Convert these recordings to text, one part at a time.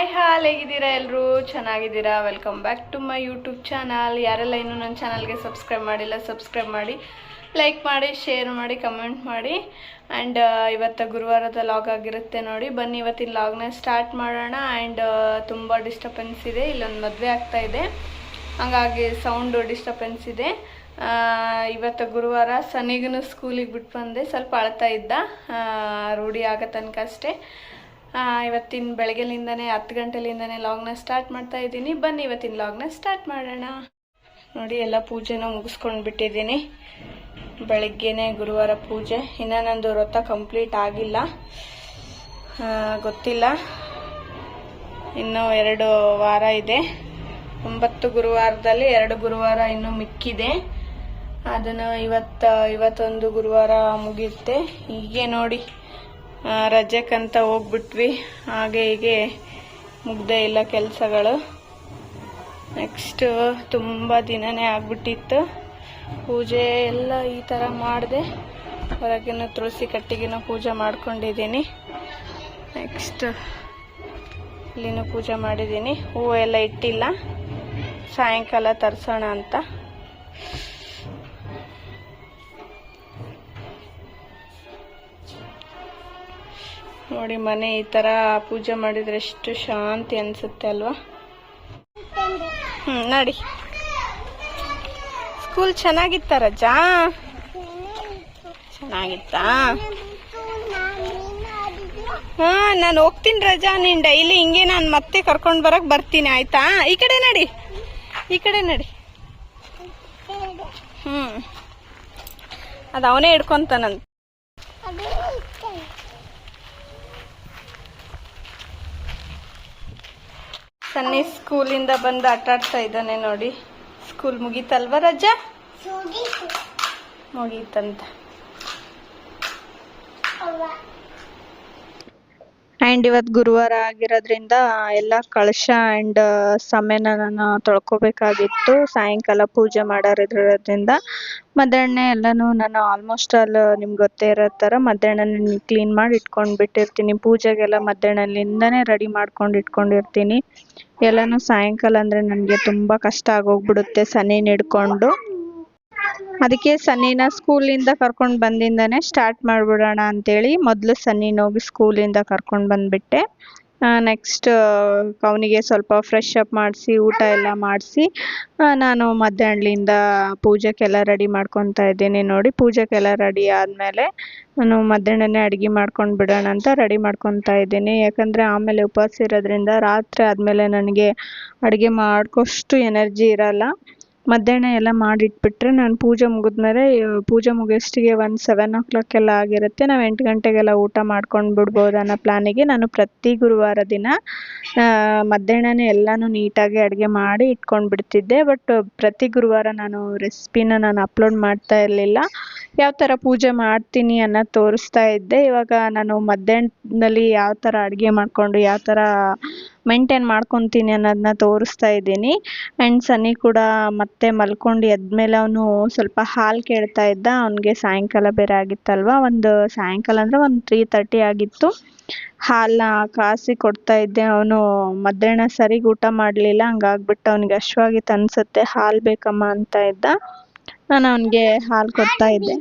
Hi ಹಾಲ್ ಹೇಗಿದ್ದೀರಾ ಎಲ್ಲರೂ ಚೆನ್ನಾಗಿದ್ದೀರಾ? Welcome back to my YouTube channel ಯಾರೆಲ್ಲ ಇನ್ನೂ ನನ್ನ ಚಾನಲ್ಗೆ ಸಬ್ಸ್ಕ್ರೈಬ್ ಮಾಡಿಲ್ಲ ಸಬ್ಸ್ಕ್ರೈಬ್ ಮಾಡಿ ಲೈಕ್ ಮಾಡಿ ಶೇರ್ ಮಾಡಿ ಕಮೆಂಟ್ ಮಾಡಿ. ಆ್ಯಂಡ್ ಇವತ್ತು ಗುರುವಾರದ ಲಾಗ್ ಆಗಿರುತ್ತೆ ನೋಡಿ. ಬನ್ನಿ, ಇವತ್ತಿನ ಲಾಗ್ನ ಸ್ಟಾರ್ಟ್ ಮಾಡೋಣ. ಆ್ಯಂಡ್ ತುಂಬ ಡಿಸ್ಟರ್ಬೆನ್ಸ್ ಇದೆ. ಇಲ್ಲೊಂದು ಮದುವೆ ಆಗ್ತಾ ಇದೆ. ಹಾಗಾಗಿ ಸೌಂಡು ಡಿಸ್ಟರ್ಬೆನ್ಸ್ ಇದೆ. ಇವತ್ತು ಗುರುವಾರ ಸನಿಗೂ ಸ್ಕೂಲಿಗೆ ಬಿಟ್ಟು ಬಂದೆ. ಸ್ವಲ್ಪ ಅಳ್ತಾ ಇದ್ದ. ರೂಢಿ ಆಗೋ ತನಕ ಅಷ್ಟೇ. ಇವತ್ತಿನ ಬೆಳಗ್ಗೆಲಿಂದನೇ, ಹತ್ತು ಗಂಟೆಲಿಂದನೇ ಲಾಗ್ನ ಸ್ಟಾರ್ಟ್ ಮಾಡ್ತಾ ಇದ್ದೀನಿ. ಬನ್ನಿ, ಇವತ್ತಿನ ಲಾಗ್ನ ಸ್ಟಾರ್ಟ್ ಮಾಡೋಣ. ನೋಡಿ, ಎಲ್ಲ ಪೂಜೆನ ಮುಗಿಸ್ಕೊಂಡು ಬಿಟ್ಟಿದ್ದೀನಿ. ಬೆಳಗ್ಗೆನೆ ಗುರುವಾರ ಪೂಜೆ. ಇನ್ನು ನಂದು ವ್ರತ ಕಂಪ್ಲೀಟ್ ಆಗಿಲ್ಲ. ಗೊತ್ತಿಲ್ಲ. ಇನ್ನೂ ಎರಡು ವಾರ ಇದೆ. ಒಂಬತ್ತು ಗುರುವಾರದಲ್ಲಿ ಎರಡು ಗುರುವಾರ ಇನ್ನೂ ಮಿಕ್ಕಿದೆ. ಅದನ್ನು ಇವತ್ತು, ಇವತ್ತೊಂದು ಗುರುವಾರ ಮುಗಿಯುತ್ತೆ. ಹೀಗೆ ನೋಡಿ. ರಜೆಕ್ಕಂತ ಹೋಗ್ಬಿಟ್ವಿ. ಹಾಗೆ ಹೀಗೆ ಮುಗ್ದೇ ಇಲ್ಲ ಕೆಲಸಗಳು. ನೆಕ್ಸ್ಟು ತುಂಬ ದಿನನೇ ಆಗ್ಬಿಟ್ಟಿತ್ತು. ಪೂಜೆ ಎಲ್ಲ ಈ ಥರ ಮಾಡಿದೆ. ಹೊರಗಿನ ತುಳಸಿ ಕಟ್ಟಿಗೆನ ಪೂಜೆ ಮಾಡ್ಕೊಂಡಿದ್ದೀನಿ. ನೆಕ್ಸ್ಟ್ ಇಲ್ಲಿನೂ ಪೂಜೆ ಮಾಡಿದ್ದೀನಿ. ಹೂವು ಎಲ್ಲ ಇಟ್ಟಿಲ್ಲ. ಸಾಯಂಕಾಲ ತರಿಸೋಣ ಅಂತ. ನೋಡಿ ಮನೆ ಈ ಥರ ಪೂಜೆ ಮಾಡಿದ್ರೆ ಎಷ್ಟು ಶಾಂತಿ ಅನಿಸುತ್ತೆ ಅಲ್ವಾ? ಹ್ಞೂ ನೋಡಿ. ಸ್ಕೂಲ್ ಚೆನ್ನಾಗಿತ್ತ ರಜಾ? ಚೆನ್ನಾಗಿತ್ತಾ? ಹಾ, ನಾನು ಹೋಗ್ತೀನಿ ರಜಾ, ನೀನ್ ಡೈಲಿ ಹಿಂಗೆ ನಾನು ಮತ್ತೆ ಕರ್ಕೊಂಡ್ ಬರಕ್ ಬರ್ತೀನಿ, ಆಯ್ತಾ? ಈ ಕಡೆ ನಡಿ. ಈ ಕಡೆ ನಡಿ. ಹ್ಮ್. ಅದು ಅವನೇ ಹಿಡ್ಕೊಂತಾನಂತ. ಸನ್ನಿ ಸ್ಕೂಲಿಂದ ಬಂದು ಆಟ ಆಡ್ತಾ ಇದ್ದಾನೆ ನೋಡಿ. ಸ್ಕೂಲ್ ಮುಗೀತಲ್ವ ರಜಾ? ಮುಗೀತಂತ. ಆ್ಯಂಡ್ ಇವತ್ತು ಗುರುವಾರ ಆಗಿರೋದ್ರಿಂದ ಎಲ್ಲ ಕಳಶ ಆ್ಯಂಡ್ ಸಮಯನ ನಾನು ತೊಳ್ಕೊಬೇಕಾಗಿತ್ತು. ಸಾಯಂಕಾಲ ಪೂಜೆ ಮಾಡೋರಿದ್ರಿಂದ ಮಧ್ಯಾಹ್ನ ಎಲ್ಲನೂ ನಾನು ಆಲ್ಮೋಸ್ಟ್ ಆಲ್ ನಿಮ್ಗೆ ಗೊತ್ತೇ ಇರೋ ಥರ ಮಧ್ಯಾಹ್ನ ಕ್ಲೀನ್ ಮಾಡಿ ಇಟ್ಕೊಂಡು ಬಿಟ್ಟಿರ್ತೀನಿ ಪೂಜೆಗೆಲ್ಲ ಮಧ್ಯಾಹ್ನಲಿಂದನೇ ರೆಡಿ ಮಾಡ್ಕೊಂಡು ಇಟ್ಕೊಂಡಿರ್ತೀನಿ. ಎಲ್ಲನೂ ಸಾಯಂಕಾಲ ಅಂದರೆ ನನಗೆ ತುಂಬ ಕಷ್ಟ ಆಗೋಗ್ಬಿಡುತ್ತೆ ಸನಿ ಹಿಡ್ಕೊಂಡು. ಅದಕ್ಕೆ ಸನ್ನಿನ ಸ್ಕೂಲಿಂದ ಕರ್ಕೊಂಡು ಬಂದಿಂದನೇ ಸ್ಟಾರ್ಟ್ ಮಾಡಿಬಿಡೋಣ ಅಂತೇಳಿ ಮೊದಲು ಸನ್ನಿನ ಹೋಗಿ ಸ್ಕೂಲಿಂದ ಕರ್ಕೊಂಡು ಬಂದುಬಿಟ್ಟೆ. ನೆಕ್ಸ್ಟ್ ಅವನಿಗೆ ಸ್ವಲ್ಪ ಫ್ರೆಶ್ ಅಪ್ ಮಾಡಿಸಿ, ಊಟ ಎಲ್ಲ ಮಾಡಿಸಿ ನಾನು ಮಧ್ಯಾಹ್ನದಿಂದ ಪೂಜೆಗೆಲ್ಲ ರೆಡಿ ಮಾಡ್ಕೊತಾ ಇದ್ದೀನಿ ನೋಡಿ. ಪೂಜೆಗೆಲ್ಲ ರೆಡಿ ಆದಮೇಲೆ ನಾನು ಮಧ್ಯಾಹ್ನನೇ ಅಡುಗೆ ಮಾಡ್ಕೊಂಡು ಬಿಡೋಣ ಅಂತ ರೆಡಿ ಮಾಡ್ಕೊತಾ ಇದ್ದೀನಿ. ಯಾಕಂದರೆ ಆಮೇಲೆ ಉಪವಾಸ ಇರೋದ್ರಿಂದ ರಾತ್ರಿ ಆದಮೇಲೆ ನನಗೆ ಅಡುಗೆ ಮಾಡ್ಕೋಷ್ಟು ಎನರ್ಜಿ ಇರಲ್ಲ. ಮಧ್ಯಾಹ್ನ ಎಲ್ಲ ಮಾಡಿಟ್ಬಿಟ್ರೆ ನಾನು ಪೂಜೆ ಮುಗಿದ್ಮೇಲೆ, ಪೂಜೆ ಮುಗಿಯೋಷ್ಟಿಗೆ ಒಂದು ಸೆವೆನ್ ಓ ಕ್ಲಾಕ್ ಎಲ್ಲ ಆಗಿರುತ್ತೆ. ನಾವು ಎಂಟು ಗಂಟೆಗೆಲ್ಲ ಊಟ ಮಾಡ್ಕೊಂಡು ಬಿಡ್ಬೋದು ಅನ್ನೋ ಪ್ಲ್ಯಾನಿಗೆ ನಾನು ಪ್ರತಿ ಗುರುವಾರ ದಿನ ಮಧ್ಯಾಹ್ನನೇ ಎಲ್ಲನೂ ನೀಟಾಗಿ ಅಡುಗೆ ಮಾಡಿ ಇಟ್ಕೊಂಡು ಬಿಡ್ತಿದ್ದೆ ಬಟ್ ಪ್ರತಿ ಗುರುವಾರ ನಾನು ರೆಸಿಪಿನ ನಾನು ಅಪ್ಲೋಡ್ ಮಾಡ್ತಾ ಇರಲಿಲ್ಲ. ಯಾವ ಥರ ಪೂಜೆ ಮಾಡ್ತೀನಿ ಅನ್ನೋದು ತೋರಿಸ್ತಾ ಇದ್ದೆ. ಇವಾಗ ನಾನು ಮಧ್ಯಾಹ್ನದಲ್ಲಿ ಯಾವ ಥರ ಅಡುಗೆ ಮಾಡಿಕೊಂಡು, ಯಾವ ಥರ ಮೇಂಟೇನ್ ಮಾಡ್ಕೊತೀನಿ ಅನ್ನೋದನ್ನ ತೋರಿಸ್ತಾ ಇದ್ದೀನಿ. ಆ್ಯಂಡ್ ಸನ್ನಿ ಕೂಡ ಮತ್ತೆ ಮಲ್ಕೊಂಡು ಎದ್ಮೇಲೆ ಅವನು ಸ್ವಲ್ಪ ಹಾಲು ಕೇಳ್ತಾ ಇದ್ದ. ಅವನಿಗೆ ಸಾಯಂಕಾಲ ಬೇರೆ ಆಗಿತ್ತಲ್ವ? ಒಂದು ಸಾಯಂಕಾಲ ಅಂದರೆ ಒಂದು ತ್ರೀ ತರ್ಟಿ ಆಗಿತ್ತು. ಹಾಲನ್ನ ಕಾಸಿ ಕೊಡ್ತಾ ಇದ್ದೆ. ಅವನು ಮಧ್ಯಾಹ್ನ ಸರಿಗೆ ಊಟ ಮಾಡಲಿಲ್ಲ. ಹಂಗಾಗ್ಬಿಟ್ಟು ಅವ್ನಿಗೆ ಹಶ್ವಾಗಿತ್ತು ಅನ್ಸುತ್ತೆ ಹಾಲು ಬೇಕಮ್ಮ ಅಂತ ಇದ್ದ. ನಾನು ಅವನಿಗೆ ಹಾಲು ಕೊಡ್ತಾ ಇದ್ದೆ.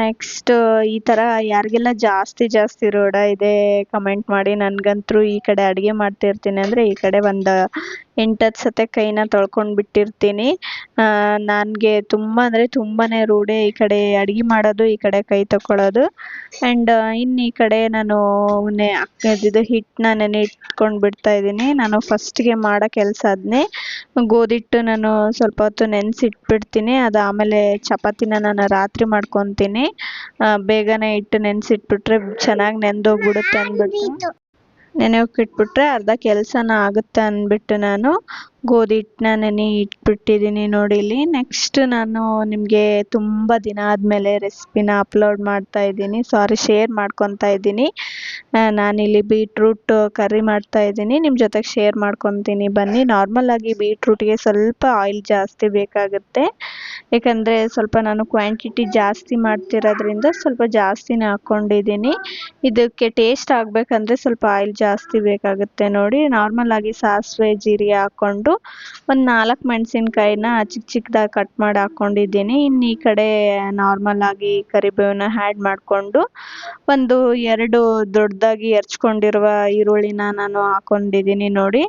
ನೆಕ್ಸ್ಟ್ ಈ ತರ ಯಾರಿಗೆಲ್ಲ ಜಾಸ್ತಿ ಜಾಸ್ತಿ ರೋಡ ಇದೆ ಕಮೆಂಟ್ ಮಾಡಿ ನನಗಂತೂ ಈ ಕಡೆ ಅಡುಗೆ ಮಾಡ್ತಿರ್ತೀನಿ ಅಂದ್ರೆ ಈ ಕಡೆ ಒಂದು ಎಂಟತ್ತು ಸತೆ ಕೈನ ತೊಳ್ಕೊಂಡು ಬಿಟ್ಟಿರ್ತೀನಿ. ನನಗೆ ತುಂಬ ಅಂದರೆ ತುಂಬಾ ರೂಢಿ ಈ ಕಡೆ ಅಡುಗೆ ಮಾಡೋದು ಈ ಕಡೆ ಕೈ ತೊಳ್ಕೊಳ್ಳೋದು ಆ್ಯಂಡ್ ಇನ್ನು ಈ ಕಡೆ ನಾನು ನೆ ಇದು ಹಿಟ್ಟನ್ನ ನೆನೆ ಇಟ್ಕೊಂಡು ಬಿಡ್ತಾ ಇದ್ದೀನಿ. ನಾನು ಫಸ್ಟಿಗೆ ಮಾಡೋ ಕೆಲಸ ಅದನ್ನೇ ಗೋಧಿ ಹಿಟ್ಟು ನಾನು ಸ್ವಲ್ಪ ಹೊತ್ತು ನೆನೆಸಿಟ್ಬಿಡ್ತೀನಿ. ಅದು ಆಮೇಲೆ ಚಪಾತಿನ ನಾನು ರಾತ್ರಿ ಮಾಡ್ಕೊತೀನಿ. ಬೇಗನೆ ಹಿಟ್ಟು ನೆನೆಸಿಟ್ಬಿಟ್ರೆ ಚೆನ್ನಾಗಿ ನೆಂದೋಗ್ಬಿಡುತ್ತೆ ಅಂದ್ಬಿಟ್ಟು ನೆನೆಯೋಕೆ ಇಟ್ಬಿಟ್ರೆ ಅರ್ಧ ಕೆಲಸನ ಆಗುತ್ತೆ ಅಂದ್ಬಿಟ್ಟು ನಾನು ಗೋಧಿ ಹಿಟ್ಟನ್ನ ನೆನೆ ಇಟ್ಬಿಟ್ಟಿದ್ದೀನಿ ನೋಡಿ ಇಲ್ಲಿ. ನೆಕ್ಸ್ಟ್ ನಾನು ನಿಮಗೆ ತುಂಬ ದಿನ ಆದಮೇಲೆ ರೆಸಿಪಿನ ಅಪ್ಲೋಡ್ ಮಾಡ್ತಾ ಇದ್ದೀನಿ. ಸಾರಿ ಶೇರ್ ಮಾಡ್ಕೊತಾ ಇದ್ದೀನಿ. ನಾನಿಲ್ಲಿ ಬೀಟ್ರೂಟ್ ಕರ್ರಿ ಮಾಡ್ತಾ ಇದ್ದೀನಿ. ನಿಮ್ಮ ಜೊತೆಗೆ ಶೇರ್ ಮಾಡ್ಕೊತೀನಿ. ಬನ್ನಿ. ನಾರ್ಮಲ್ ಆಗಿ ಬೀಟ್ರೂಟ್ಗೆ ಸ್ವಲ್ಪ ಆಯಿಲ್ ಜಾಸ್ತಿ ಬೇಕಾಗುತ್ತೆ. ಯಾಕಂದರೆ ಸ್ವಲ್ಪ ನಾನು ಕ್ವಾಂಟಿಟಿ ಜಾಸ್ತಿ ಮಾಡ್ತಿರೋದ್ರಿಂದ ಸ್ವಲ್ಪ ಜಾಸ್ತಿನೇ ಹಾಕ್ಕೊಂಡಿದ್ದೀನಿ ಇದಕ್ಕೆ ಟೇಸ್ಟ್ ಆಗಬೇಕಂದ್ರೆ ಸ್ವಲ್ಪ ಆಯಿಲ್ ಜಾಸ್ತಿ ಬೇಕಾಗುತ್ತೆ ನೋಡಿ. ನಾರ್ಮಲ್ ಆಗಿ ಸಾಸಿವೆ, ಜೀರಿಗೆ ಹಾಕ್ಕೊಂಡು ಒಂದು ನಾಲ್ಕು ಮೆಣಸಿನ್ಕಾಯಿನ ಚಿಕ್ಕ ಚಿಕ್ಕದಾಗಿ ಕಟ್ ಮಾಡಿ ಹಾಕ್ಕೊಂಡಿದ್ದೀನಿ ಇನ್ನು ಈ ಕಡೆ ನಾರ್ಮಲ್ ಆಗಿ ಕರಿಬೇವನ್ನ ಆ್ಯಡ್ ಮಾಡಿಕೊಂಡು ಒಂದು ಎರಡು ದೊಡ್ಡದಾಗಿ ಹೆರ್ಚ್ಕೊಂಡಿರುವ ಈರುಳ್ಳಿನ ನಾನು ಹಾಕ್ಕೊಂಡಿದ್ದೀನಿ ನೋಡಿ.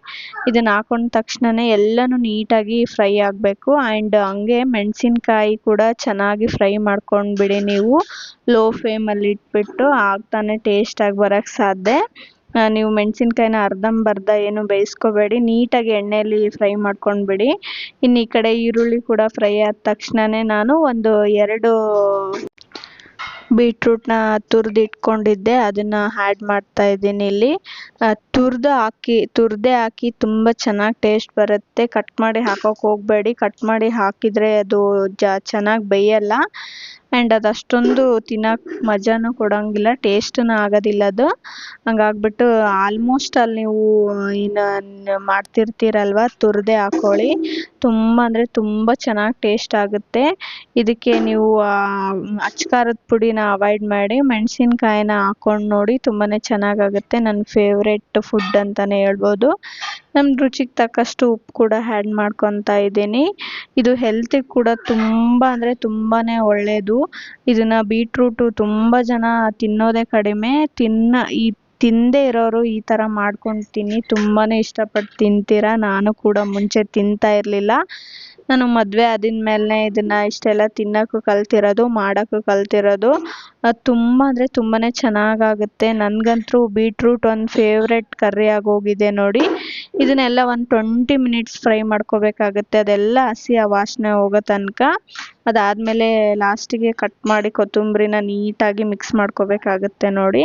ಇದನ್ನ ಹಾಕೊಂಡ ತಕ್ಷಣನೇ ಎಲ್ಲನೂ ನೀಟಾಗಿ ಫ್ರೈ ಆಗಬೇಕು. ಆ್ಯಂಡ್ ಹಂಗೆ ಮೆಣಸಿನ್ಕಾಯಿ ಕೂಡ ಚೆನ್ನಾಗಿ ಫ್ರೈ ಮಾಡ್ಕೊಂಡ್ಬಿಡಿ ನೀವು. ಲೋ ಫ್ಲೇಮಲ್ಲಿ ಇಟ್ಬಿಟ್ಟು ಆಗ್ತಾನೆ ಟೇಸ್ಟಾಗಿ ಬರೋಕ್ಕೆ ಸಾಧ್ಯ. ನೀವು ಮೆಣಸಿನ್ಕಾಯಿನ ಅರ್ಧಂಬರ್ಧ ಏನು ಬೇಯಿಸ್ಕೋಬೇಡಿ. ನೀಟಾಗಿ ಎಣ್ಣೆಯಲ್ಲಿ ಫ್ರೈ ಮಾಡ್ಕೊಂಡ್ಬಿಡಿ. ಇನ್ನು ಈ ಕಡೆ ಈರುಳ್ಳಿ ಕೂಡ ಫ್ರೈ ಆದ ತಕ್ಷಣವೇ ನಾನು ಒಂದು ಎರಡು ಬೀಟ್ರೂಟ್ನ ತುರಿದಿಟ್ಕೊಂಡಿದ್ದೆ. ಅದನ್ನು ಆ್ಯಡ್ ಮಾಡ್ತಾ ಇದ್ದೀನಿ ಇಲ್ಲಿ. ತುರಿದು ಹಾಕಿ, ತುರಿದೇ ಹಾಕಿ ತುಂಬ ಚೆನ್ನಾಗಿ ಟೇಸ್ಟ್ ಬರುತ್ತೆ. ಕಟ್ ಮಾಡಿ ಹಾಕೋಕೆ ಹೋಗಬೇಡಿ. ಕಟ್ ಮಾಡಿ ಹಾಕಿದರೆ ಅದು ಜ, ಚೆನ್ನಾಗಿ ಬೇಯಲ್ಲ. ಆ್ಯಂಡ್ ಅದು ಅಷ್ಟೊಂದು ತಿನ್ನೋಕೆ ಮಜಾನೂ ಕೊಡೋಂಗಿಲ್ಲ ಟೇಸ್ಟೂ ಆಗೋದಿಲ್ಲ ಅದು. ಹಂಗಾಗ್ಬಿಟ್ಟು ಆಲ್ಮೋಸ್ಟ್ ಅಲ್ಲಿ ನೀವು ಇನ್ನು ಮಾಡ್ತಿರ್ತೀರಲ್ವ, ತುರಿದೇ ಹಾಕ್ಕೊಳ್ಳಿ ತುಂಬ ಅಂದರೆ ತುಂಬ ಚೆನ್ನಾಗಿ ಟೇಸ್ಟ್ ಆಗುತ್ತೆ. ಇದಕ್ಕೆ ನೀವು ಅಚ್ಚಕಾರದ ಪುಡಿನ ಅವಾಯ್ಡ್ ಮಾಡಿ, ಮೆಣಸಿನ್ಕಾಯಿನ ಹಾಕ್ಕೊಂಡು ನೋಡಿ ತುಂಬಾ ಚೆನ್ನಾಗಾಗುತ್ತೆ. ನನ್ನ ಫೇವ್ರೆಟ್ ಫುಡ್ ಅಂತಲೇ ಹೇಳ್ಬೋದು. ನಮ್ಮ ರುಚಿಗೆ ತಕ್ಕಷ್ಟು ಉಪ್ಪು ಕೂಡ ಆ್ಯಡ್ ಮಾಡ್ಕೊತಾ ಇದ್ದೀನಿ. ಇದು ಹೆಲ್ತಿಗೆ ಕೂಡ ತುಂಬ ಅಂದರೆ ತುಂಬಾ ಒಳ್ಳೆಯದು ಇದನ್ನು ಬೀಟ್ರೂಟು ತುಂಬ ಜನ ತಿನ್ನೋದೇ ಕಡಿಮೆ. ತಿನ್ನ, ಈ ತಿನ್ನದೇ ಇರೋರು ಈ ಥರ ಮಾಡ್ಕೊಂಡು ತಿನ್ನಿ. ತುಂಬಾ ಇಷ್ಟಪಟ್ಟು ತಿಂತೀರ? ನಾನು ಕೂಡ ಮುಂಚೆ ತಿಂತಾ ಇರಲಿಲ್ಲ. ನಾನು ಮದುವೆ ಆದಿದ್ಮೇಲೆ ಇದನ್ನು ಇಷ್ಟೆಲ್ಲ ತಿನ್ನೋಕ್ಕೂ ಕಲ್ತಿರೋದು, ಮಾಡೋಕ್ಕೂ ಕಲ್ತಿರೋದು. ಅದು ತುಂಬ ಅಂದರೆ ತುಂಬಾ ಚೆನ್ನಾಗಾಗುತ್ತೆ. ನನಗಂತೂ ಬೀಟ್ರೂಟ್ ಒಂದು ಫೇವ್ರೆಟ್ ಕರ್ರಿ ಆಗೋಗಿದೆ ನೋಡಿ. ಇದನ್ನೆಲ್ಲ ಒಂದು ಟ್ವೆಂಟಿ ಮಿನಿಟ್ಸ್ ಫ್ರೈ ಮಾಡ್ಕೋಬೇಕಾಗುತ್ತೆ. ಅದೆಲ್ಲ ಹಸಿ ಆ ವಾಸನೆ ಹೋಗೋ ತನಕ. ಅದಾದಮೇಲೆ ಲಾಸ್ಟಿಗೆ ಕಟ್ ಮಾಡಿ ಕೊತ್ತಂಬರಿನ ನೀಟಾಗಿ ಮಿಕ್ಸ್ ಮಾಡ್ಕೊಬೇಕಾಗುತ್ತೆ ನೋಡಿ.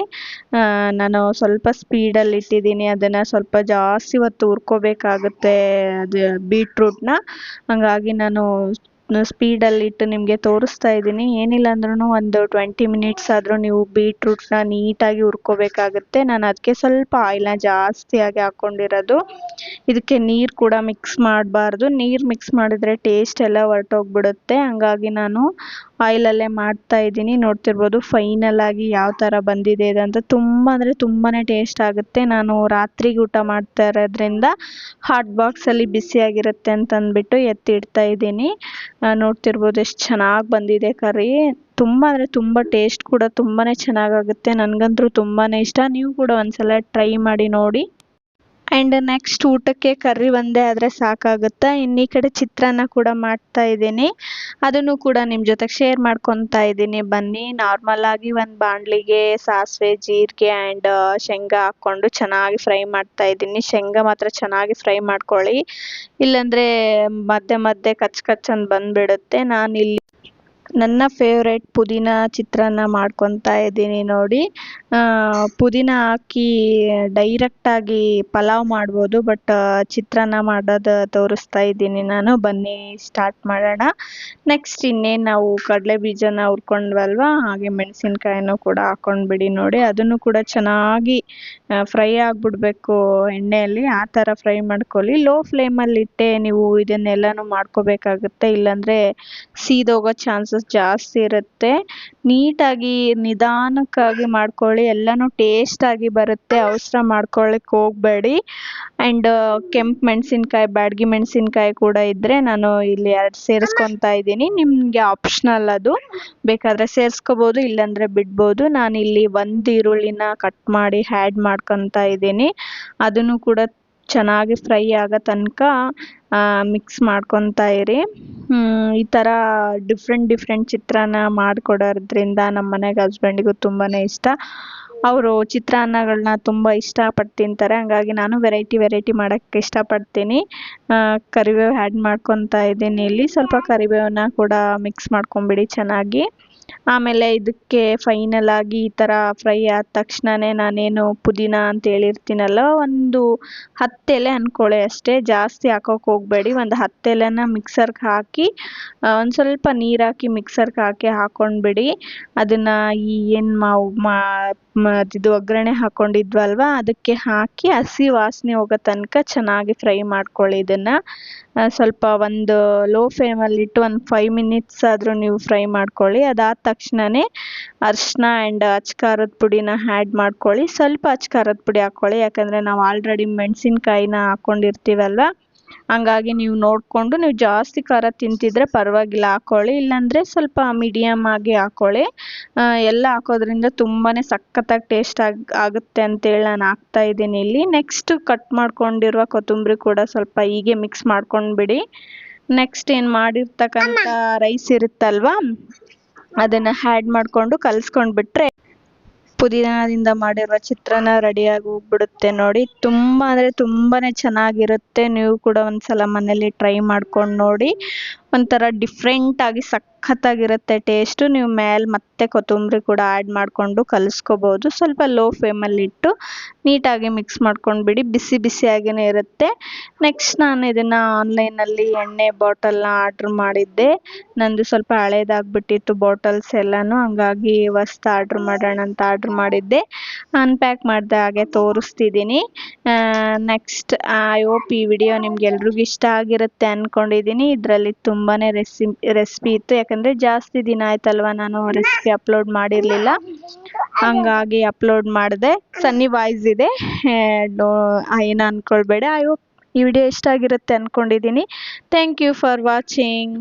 ನಾನು ಸ್ವಲ್ಪ ಸ್ಪೀಡಲ್ಲಿ ಇಟ್ಟಿದ್ದೀನಿ. ಅದನ್ನು ಸ್ವಲ್ಪ ಜಾಸ್ತಿ ಹೊತ್ತು ಹುರ್ಕೋಬೇಕಾಗುತ್ತೆ ಅದು ಬೀಟ್ರೂಟ್ನ ಹಂಗಾಗಿ ನಾನು ಸ್ಪೀಡಲ್ಲಿ ಇಟ್ಟು ನಿಮಗೆ ತೋರಿಸ್ತಾ ಇದ್ದೀನಿ. ಏನಿಲ್ಲ ಅಂದ್ರೂ ಒಂದು ಟ್ವೆಂಟಿ ಮಿನಿಟ್ಸ್ ಆದರೂ ನೀವು ಬೀಟ್ರೂಟ್ನ ನೀಟಾಗಿ ಹುರ್ಕೋಬೇಕಾಗತ್ತೆ. ನಾನು ಅದಕ್ಕೆ ಸ್ವಲ್ಪ ಆಯಿಲ್ನ ಜಾಸ್ತಿಯಾಗಿ ಹಾಕ್ಕೊಂಡಿರೋದು ಇದಕ್ಕೆ ನೀರು ಕೂಡ ಮಿಕ್ಸ್ ಮಾಡಬಾರ್ದು. ನೀರು ಮಿಕ್ಸ್ ಮಾಡಿದರೆ ಟೇಸ್ಟ್ ಎಲ್ಲ ಹೊರ್ಟೋಗ್ಬಿಡುತ್ತೆ. ಹಂಗಾಗಿ ನಾನು ಆಯಿಲಲ್ಲೇ ಮಾಡ್ತಾ ಇದ್ದೀನಿ. ನೋಡ್ತಿರ್ಬೋದು ಫೈನಲ್ ಆಗಿ ಯಾವ ಥರ ಬಂದಿದೆ ಅಂತ. ತುಂಬ ಅಂದರೆ ತುಂಬಾ ಟೇಸ್ಟ್ ಆಗುತ್ತೆ. ನಾನು ರಾತ್ರಿಗೆ ಊಟ ಮಾಡ್ತಾ ಇರೋದ್ರಿಂದ ಹಾಟ್ ಬಾಕ್ಸಲ್ಲಿ ಬಿಸಿಯಾಗಿರುತ್ತೆ ಅಂತ ಅಂದ್ಬಿಟ್ಟು ಎತ್ತಿಡ್ತಾ ಇದ್ದೀನಿ. ನೋಡ್ತಿರ್ಬೋದು ಎಷ್ಟು ಚೆನ್ನಾಗಿ ಬಂದಿದೆ ಕರಿ. ತುಂಬ ಅಂದರೆ ತುಂಬ ಟೇಸ್ಟ್ ಕೂಡ ತುಂಬಾ ಚೆನ್ನಾಗಾಗುತ್ತೆ. ನನಗಂತೂ ತುಂಬಾ ಇಷ್ಟ. ನೀವು ಕೂಡ ಒಂದ್ಸಲ ಟ್ರೈ ಮಾಡಿ ನೋಡಿ. ಆ್ಯಂಡ್ ನೆಕ್ಸ್ಟ್ ಊಟಕ್ಕೆ ಕರ್ರಿ ಒಂದೇ ಆದರೆ ಸಾಕಾಗುತ್ತೆ? ಇನ್ನು ಈ ಕಡೆ ಚಿತ್ರಾನ್ನ ಕೂಡ ಮಾಡ್ತಾ ಇದ್ದೀನಿ. ಅದನ್ನು ಕೂಡ ನಿಮ್ಮ ಜೊತೆಗೆ ಶೇರ್ ಮಾಡ್ಕೊತಾ ಇದ್ದೀನಿ. ಬನ್ನಿ ನಾರ್ಮಲ್ ಆಗಿ ಒಂದು ಬಾಣಲಿಗೆ ಸಾಸಿವೆ, ಜೀರಿಗೆ ಆ್ಯಂಡ್ ಶೇಂಗಾ ಹಾಕ್ಕೊಂಡು ಚೆನ್ನಾಗಿ ಫ್ರೈ ಮಾಡ್ತಾ ಇದ್ದೀನಿ. ಶೇಂಗಾ ಮಾತ್ರ ಚೆನ್ನಾಗಿ ಫ್ರೈ ಮಾಡ್ಕೊಳ್ಳಿ. ಇಲ್ಲಾಂದರೆ ಮಧ್ಯೆ ಮಧ್ಯೆ ಕಚ್ ಕಚ್ ಅಂತ ಬಂದುಬಿಡುತ್ತೆ. ನಾನಿಲ್ಲಿ ನನ್ನ ಫೇವ್ರೆಟ್ ಪುದೀನ ಚಿತ್ರಾನ್ನ ಮಾಡ್ಕೊತಾ ಇದ್ದೀನಿ ನೋಡಿ. ಪುದೀನ ಹಾಕಿ ಡೈರೆಕ್ಟಾಗಿ ಪಲಾವ್ ಮಾಡ್ಬೋದು ಬಟ್ ಚಿತ್ರಾನ್ನ ಮಾಡೋದು ತೋರಿಸ್ತಾ ಇದ್ದೀನಿ ನಾನು. ಬನ್ನಿ ಸ್ಟಾರ್ಟ್ ಮಾಡೋಣ. ನೆಕ್ಸ್ಟ್ ಇನ್ನೇನು ನಾವು ಕಡಲೆ ಬೀಜನ ಹುರ್ಕೊಂಡ್ವಲ್ವ, ಹಾಗೆ ಮೆಣಸಿನ್ಕಾಯಿನೂ ಕೂಡ ಹಾಕೊಂಡ್ಬಿಡಿ ನೋಡಿ. ಅದನ್ನು ಕೂಡ ಚೆನ್ನಾಗಿ ಫ್ರೈ ಆಗಿಬಿಡ್ಬೇಕು ಎಣ್ಣೆಯಲ್ಲಿ. ಆ ಥರ ಫ್ರೈ ಮಾಡ್ಕೊಳ್ಳಿ. ಲೋ ಫ್ಲೇಮಲ್ಲಿ ಇಟ್ಟೆ ನೀವು ಇದನ್ನೆಲ್ಲನೂ ಮಾಡ್ಕೋಬೇಕಾಗುತ್ತೆ. ಇಲ್ಲಾಂದರೆ ಸೀದೋಗೋ ಚಾನ್ಸಸ್ ಜಾಸ್ತಿ ಇರುತ್ತೆ. ನೀಟಾಗಿ ನಿಧಾನಕ್ಕಾಗಿ ಮಾಡ್ಕೊಳ್ಳಿ. ಎಲ್ಲನೂ ಟೇಸ್ಟಾಗಿ ಬರುತ್ತೆ. ಅವಸರ ಮಾಡ್ಕೊಳ್ಳಿಕ್ಕೆ ಹೋಗಬೇಡಿ. ಆ್ಯಂಡ್ ಕೆಂಪು ಮೆಣಸಿನ್ಕಾಯಿ, ಬ್ಯಾಡಗಿ ಮೆಣಸಿನ್ಕಾಯಿ ಕೂಡ ಇದ್ದರೆ ನಾನು ಇಲ್ಲಿ ಎರಡು ಸೇರಿಸ್ಕೊತಾ ಇದ್ದೀನಿ. ನಿಮಗೆ ಆಪ್ಷನಲ್ ಅದು. ಬೇಕಾದರೆ ಸೇರಿಸ್ಕೋಬೋದು, ಇಲ್ಲಾಂದರೆ ಬಿಡ್ಬೋದು. ನಾನಿಲ್ಲಿ ಒಂದು ಈರುಳ್ಳಿನ ಕಟ್ ಮಾಡಿ ಆ್ಯಡ್ ಮಾಡ್ಕೊತಾ ಇದ್ದೀನಿ. ಅದನ್ನು ಕೂಡ ಚೆನ್ನಾಗಿ ಫ್ರೈ ಆಗೋ ತನಕ ಮಿಕ್ಸ್ ಮಾಡ್ಕೊತಾ ಇರಿ. ಈ ಥರ ಡಿಫ್ರೆಂಟ್ ಡಿಫ್ರೆಂಟ್ ಚಿತ್ರಾನ್ನ ಮಾಡಿಕೊಡೋದ್ರಿಂದ ನಮ್ಮ ಮನೆಗೆ ಹಸ್ಬೆಂಡಿಗೂ ತುಂಬಾ ಇಷ್ಟ. ಅವರು ಚಿತ್ರಾನ್ನಗಳನ್ನ ತುಂಬ ಇಷ್ಟಪಟ್ಟು ತಿಂತಾರೆ. ಹಾಗಾಗಿ ನಾನು ವೆರೈಟಿ ವೆರೈಟಿ ಮಾಡೋಕ್ಕೆ ಇಷ್ಟಪಡ್ತೀನಿ. ಕರಿಬೇವು ಆ್ಯಡ್ ಮಾಡ್ಕೊತಾ ಇದ್ದೀನಿ ಇಲ್ಲಿ. ಸ್ವಲ್ಪ ಕರಿಬೇವನ್ನ ಕೂಡ ಮಿಕ್ಸ್ ಮಾಡ್ಕೊಂಬಿಡಿ ಚೆನ್ನಾಗಿ. ಆಮೇಲೆ ಇದಕ್ಕೆ ಫೈನಲ್ ಆಗಿ ಈ ಥರ ಫ್ರೈ ಆದ ತಕ್ಷಣನೇ ನಾನೇನು ಪುದೀನ ಅಂತ ಹೇಳಿರ್ತೀನಲ್ಲ, ಒಂದು ಹತ್ತು ಎಲೆ ಅಂದ್ಕೊಳ್ಳಿ ಅಷ್ಟೇ. ಜಾಸ್ತಿ ಹಾಕೋಕೆ ಹೋಗಬೇಡಿ. ಒಂದು ಹತ್ತು ಎಲೆನ ಮಿಕ್ಸರ್ಗೆ ಹಾಕಿ ಒಂದು ಸ್ವಲ್ಪ ನೀರು ಹಾಕಿ ಮಿಕ್ಸರ್ಗೆ ಹಾಕಿ ಹಾಕ್ಕೊಂಡ್ಬಿಡಿ ಅದನ್ನು ಈ ಏನು ಮಾವು, ಮಾ ಇದು ಒಗ್ಗರಣೆ ಹಾಕ್ಕೊಂಡಿದ್ವಲ್ವ ಅದಕ್ಕೆ ಹಾಕಿ ಹಸಿ ವಾಸನೆ ಹೋಗೋ ತನಕ ಚೆನ್ನಾಗಿ ಫ್ರೈ ಮಾಡ್ಕೊಳ್ಳಿ ಇದನ್ನು. ಸ್ವಲ್ಪ ಒಂದು ಲೋ ಫ್ಲೇಮಲ್ಲಿಟ್ಟು ಒಂದು ಫೈವ್ ಮಿನಿಟ್ಸ್ ಆದರೂ ನೀವು ಫ್ರೈ ಮಾಡ್ಕೊಳ್ಳಿ. ಅದಾದ ತಕ್ಷಣವೇ ಅರಿಶಿನ ಆ್ಯಂಡ್ ಅಚ್ಚ ಖಾರದ ಪುಡಿನ ಆ್ಯಡ್ ಮಾಡ್ಕೊಳ್ಳಿ. ಸ್ವಲ್ಪ ಅಚ್ಚ ಖಾರದ ಪುಡಿ ಹಾಕ್ಕೊಳ್ಳಿ. ಯಾಕಂದರೆ ನಾವು ಆಲ್ರೆಡಿ ಮೆಣಸಿನ್ಕಾಯಿನ ಹಾಕ್ಕೊಂಡಿರ್ತೀವಲ್ವ ಹಂಗಾಗಿ ನೀವು ನೋಡಿಕೊಂಡು ನೀವು ಜಾಸ್ತಿ ಖಾರ ತಿಂತಿದ್ರೆ ಪರವಾಗಿಲ್ಲ ಹಾಕ್ಕೊಳ್ಳಿ ಇಲ್ಲಾಂದರೆ ಸ್ವಲ್ಪ ಮೀಡಿಯಮ್ ಆಗಿ ಹಾಕ್ಕೊಳ್ಳಿ ಎಲ್ಲ ಹಾಕೋದ್ರಿಂದ ತುಂಬಾ ಸಖತ್ತಾಗಿ ಟೇಸ್ಟ್ ಆಗಿ ಆಗುತ್ತೆ ಅಂತೇಳಿ ನಾನು ಹಾಕ್ತಾ ಇದ್ದೀನಿ ಇಲ್ಲಿ. ನೆಕ್ಸ್ಟ್ ಕಟ್ ಮಾಡ್ಕೊಂಡಿರುವ ಕೊತ್ತಂಬರಿ ಕೂಡ ಸ್ವಲ್ಪ ಹೀಗೆ ಮಿಕ್ಸ್ ಮಾಡ್ಕೊಂಡ್ಬಿಡಿ. ನೆಕ್ಸ್ಟ್ ಏನು ಮಾಡಿರ್ತಕ್ಕಂಥ ರೈಸ್ ಇರುತ್ತಲ್ವಾ? ಅದನ್ನು ಮಾಡ್ಕೊಂಡು ಮಾಡಿಕೊಂಡು ಕಲಿಸ್ಕೊಂಡ್ಬಿಟ್ರೆ ಪುದೀನದಿಂದ ಮಾಡಿರುವ ಚಿತ್ರಾನ್ನ ರೆಡಿಯಾಗಿ ಹೋಗ್ಬಿಡುತ್ತೆ ನೋಡಿ. ತುಂಬ ಅಂದರೆ ತುಂಬಾನೇ ಚೆನ್ನಾಗಿರುತ್ತೆ. ನೀವು ಕೂಡ ಒಂದ್ಸಲ ಮನೇಲಿ ಟ್ರೈ ಮಾಡ್ಕೊಂಡು ನೋಡಿ. ಒಂಥರ ಡಿಫ್ರೆಂಟಾಗಿ ಸಖತ್ತಾಗಿರುತ್ತೆ. ಟೇಸ್ಟು ನೀವು ಮೇಲೆ ಮತ್ತೆ ಕೊತ್ತಂಬರಿ ಕೂಡ ಆ್ಯಡ್ ಮಾಡಿಕೊಂಡು ಕಲಿಸ್ಕೋಬೋದು. ಸ್ವಲ್ಪ ಲೋ ಫ್ಲೇಮಲ್ಲಿಟ್ಟು ನೀಟಾಗಿ ಮಿಕ್ಸ್ ಮಾಡ್ಕೊಂಡ್ಬಿಡಿ. ಬಿಸಿ ಬಿಸಿಯಾಗಿಯೇ ಇರುತ್ತೆ. ನೆಕ್ಸ್ಟ್ ನಾನು ಇದನ್ನು ಆನ್ಲೈನಲ್ಲಿ ಎಣ್ಣೆ ಬಾಟಲ್ನ ಆರ್ಡ್ರ್ ಮಾಡಿದ್ದೆ. ನಂದು ಸ್ವಲ್ಪ ಹಳೇದಾಗ್ಬಿಟ್ಟಿತ್ತು ಬಾಟಲ್ಸ್ ಎಲ್ಲನೂ. ಹಂಗಾಗಿ ಹೊಸ್ತು ಆರ್ಡ್ರ್ ಮಾಡೋಣ ಅಂತ ಆರ್ಡ್ರ್ ಮಾಡಿದ್ದೆ. ಅನ್ಪ್ಯಾಕ್ ಮಾಡಿದೆ, ಹಾಗೆ ತೋರಿಸ್ತಿದ್ದೀನಿ. ನೆಕ್ಸ್ಟ್ ಐ ಹೋಪ್ ಈ ವಿಡಿಯೋ ನಿಮ್ಗೆ ಎಲ್ರಿಗೂ ಇಷ್ಟ ಆಗಿರುತ್ತೆ ಅಂದ್ಕೊಂಡಿದ್ದೀನಿ ಇದರಲ್ಲಿ ತುಂಬಾ ರೆಸಿಪಿ ರೆಸಿಪಿ ಇತ್ತು. ಯಾಕಂದರೆ ಜಾಸ್ತಿ ದಿನ ಆಯ್ತಲ್ವ ನಾನು ರೆಸಿಪಿ ಅಪ್ಲೋಡ್ ಮಾಡಿರಲಿಲ್ಲ. ಹಂಗಾಗಿ ಅಪ್ಲೋಡ್ ಮಾಡಿದೆ. ಸನ್ನಿ ವಾಯ್ಸ್ ಇದೆ. ಏನು ಅಂದ್ಕೊಳ್ಬೇಡ ಐ ಹೋಪ್ ಈ ವಿಡಿಯೋ ಇಷ್ಟ ಆಗಿರುತ್ತೆ ಅಂದ್ಕೊಂಡಿದ್ದೀನಿ ಥ್ಯಾಂಕ್ ಯು ಫಾರ್ ವಾಚಿಂಗ್